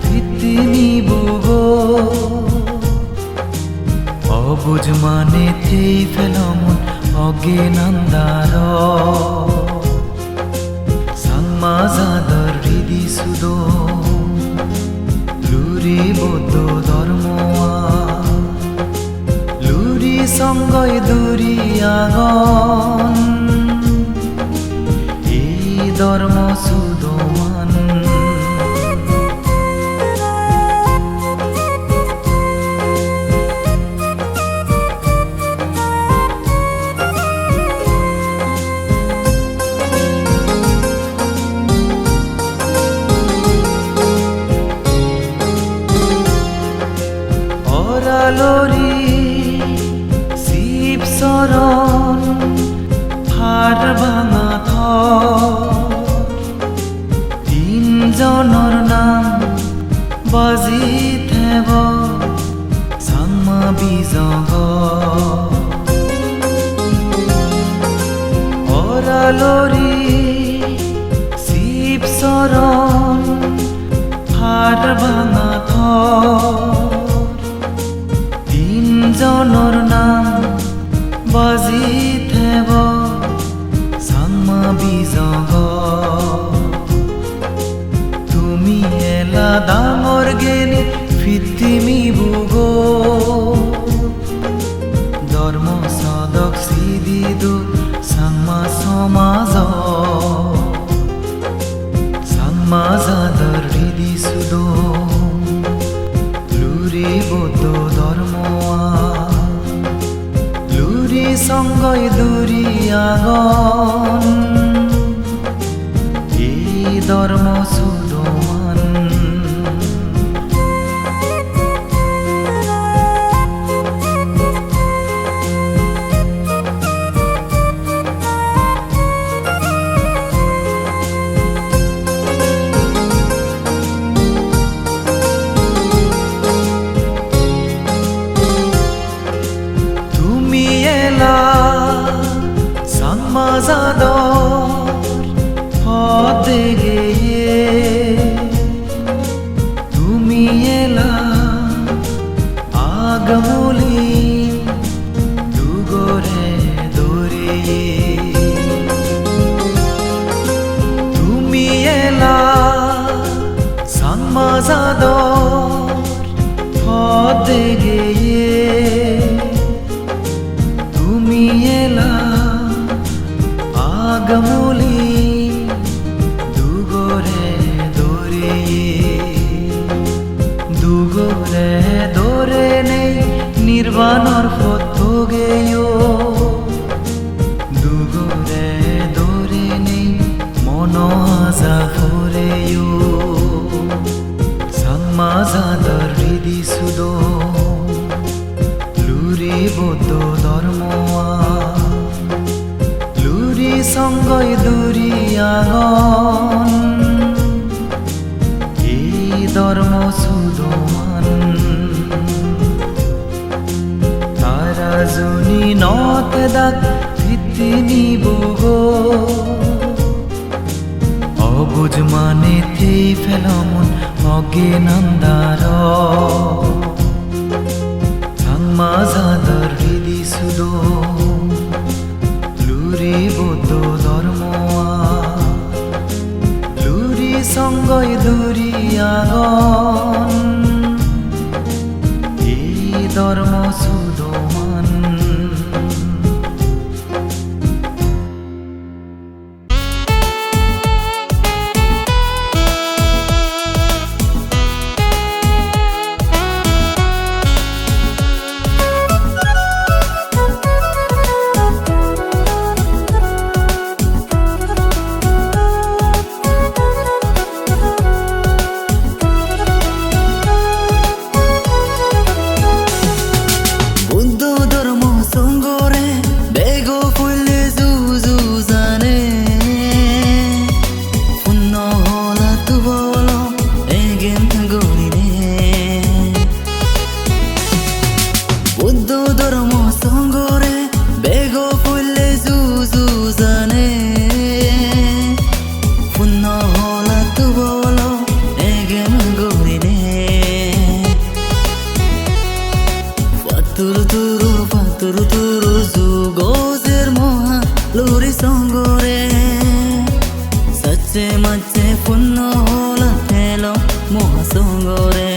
ধর্ম বুগো অবুজ মানে থেই ফেলমন অজ্ঞানন্দার সাংমাজাদর হৃদি সুদো, লুরি বৌদ্ধ ধর্ময়া। লুরি সঙ্গই দুরিয়াগন শরণ হার ভাঙা তিনজনৰ নাম বাজি থেব চাংমা বিজগ তুমি এলা ডাঙৰ গেলি পৃথিৱী বুগো। ধৰ্ম সদক সিদিদু চাংমা সমাজ সঙ্গই দুরিয়াগন এই ধর্ম তুমি এলা আগমলি দুগরে দৌড়িয়ে দুগরে দৌড়ে নেই নির্বাণর গেয় দুগরে দৌড়ে নেই মন হাজা ফুরেয় সাংমাজাদর হৃদি সুদো লুরি বৌদ্ধ ধর্ময়া সঙ্গই দুরিয়াগন এই ধর্ম সুদমান তারা জুনি নত দাগ ফিতিনি বুগো অবুজ মানে থেই ফেলমন অগে সাংমাজাদর মসঙ্গরে বেগ ফুললে জুজু জানে। পুণ্য হলা তু বল এগে গরিনে পাতুরু তুরু পাতুরু তুরু যুগজের মহা লুরি সঙ্গরে। সচে মাচে পুণ্য হলা ফেল মহাসঙ্গরে।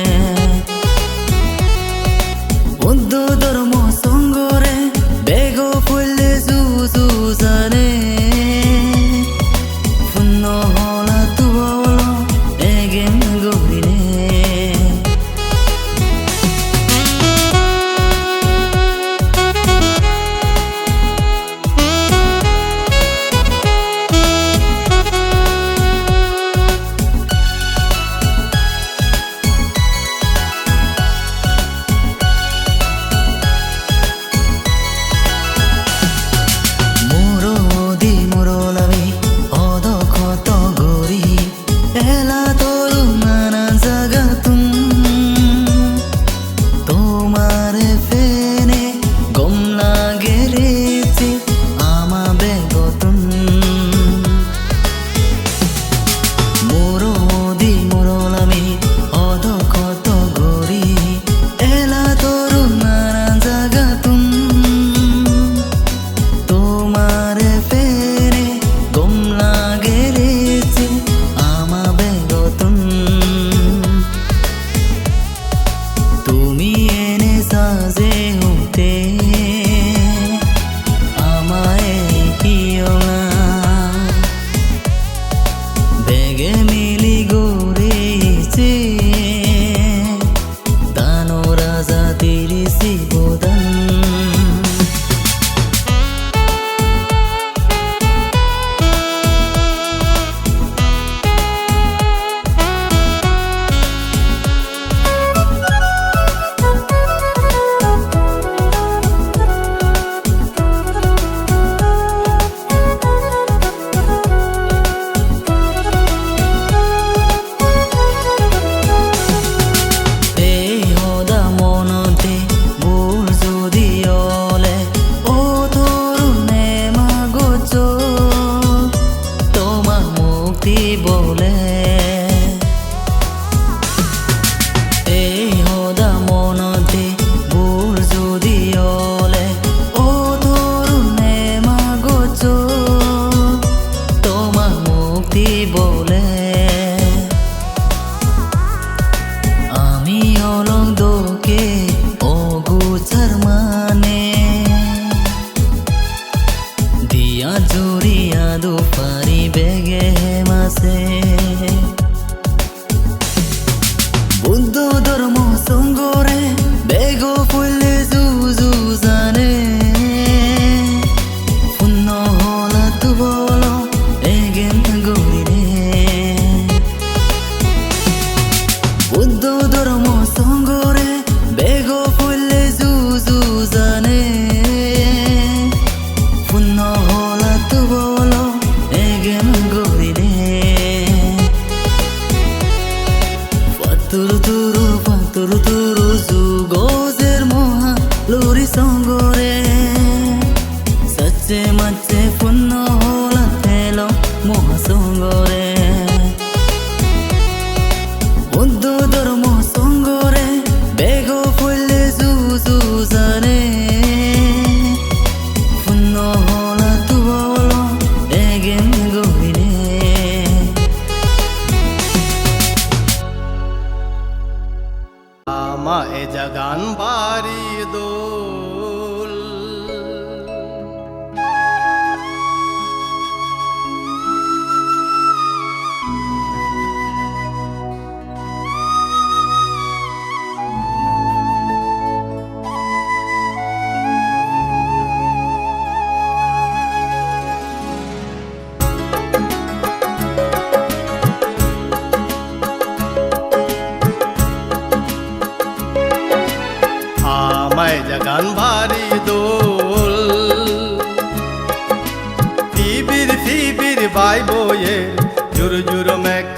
be.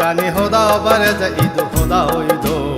কানে হদা বারে যা ইদ হদা ওই দোল।